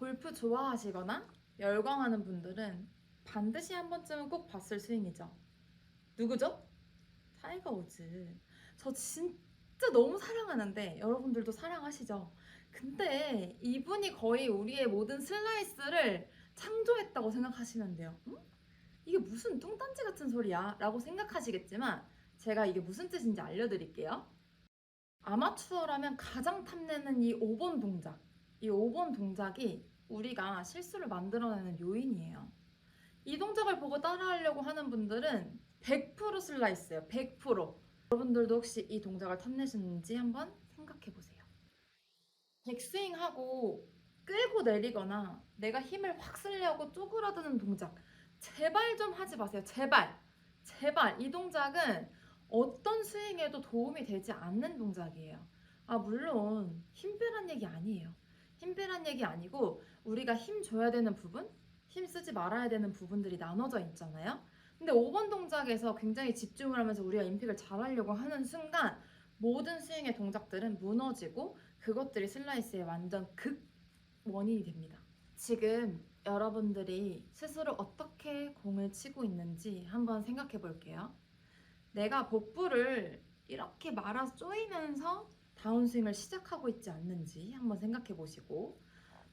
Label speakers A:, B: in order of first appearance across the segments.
A: 골프 좋아하시거나 열광하는 분들은 반드시 한 번쯤은 꼭 봤을 스윙이죠. 누구죠? 타이거 우즈. 저 진짜 너무 사랑하는데 여러분들도 사랑하시죠? 근데 이분이 거의 우리의 모든 슬라이스를 창조했다고 생각하시면 돼요. 응? 이게 무슨 뚱딴지 같은 소리야? 라고 생각하시겠지만 제가 이게 무슨 뜻인지 알려드릴게요. 아마추어라면 가장 탐내는 이 5번 동작. 이 5번 동작이 우리가 실수를 만들어내는 요인이에요. 이 동작을 보고 따라하려고 하는 분들은 100% 슬라이스예요. 100%. 여러분들도 혹시 이 동작을 탐내시는지 한번 생각해 보세요. 백스윙하고 끌고 내리거나 내가 힘을 확 쓰려고 쪼그라드는 동작. 제발 좀 하지 마세요. 제발. 제발. 이 동작은 어떤 스윙에도 도움이 되지 않는 동작이에요. 아, 물론 힘 빼란 얘기 아니에요. 힘 빼란 얘기 아니고 우리가 힘 줘야 되는 부분, 힘 쓰지 말아야 되는 부분들이 나눠져 있잖아요. 근데 5번 동작에서 굉장히 집중을 하면서 우리가 임팩을 잘 하려고 하는 순간 모든 스윙의 동작들은 무너지고 그것들이 슬라이스의 완전 극 원인이 됩니다. 지금 여러분들이 스스로 어떻게 공을 치고 있는지 한번 생각해 볼게요. 내가 복부를 이렇게 말아서 조이면서 다운스윙을 시작하고 있지 않는지 한번 생각해 보시고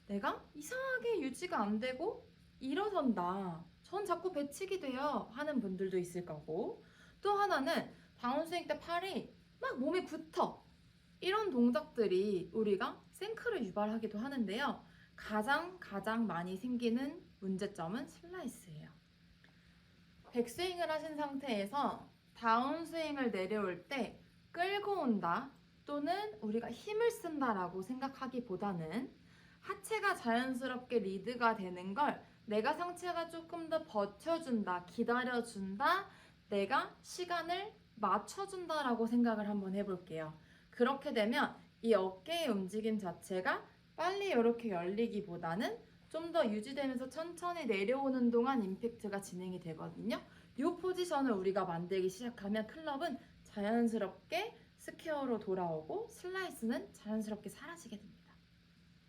A: 내가 이상하게 유지가 안 되고 일어선다. 전 자꾸 배치기 돼요. 하는 분들도 있을 거고 또 하나는 다운스윙 때 팔이 막 몸에 붙어. 이런 동작들이 우리가 생크를 유발하기도 하는데요. 가장 가장 많이 생기는 문제점은 슬라이스예요. 백스윙을 하신 상태에서 다운스윙을 내려올 때 끌고 온다 또는 우리가 힘을 쓴다라고 생각하기보다는 하체가 자연스럽게 리드가 되는 걸 내가 상체가 조금 더 버텨준다, 기다려준다, 내가 시간을 맞춰준다라고 생각을 한번 해볼게요. 그렇게 되면 이 어깨의 움직임 자체가 빨리 이렇게 열리기보다는 좀 더 유지되면서 천천히 내려오는 동안 임팩트가 진행이 되거든요. 이 포지션을 우리가 만들기 시작하면 클럽은 자연스럽게 스퀘어로 돌아오고 슬라이스는 자연스럽게 사라지게 됩니다.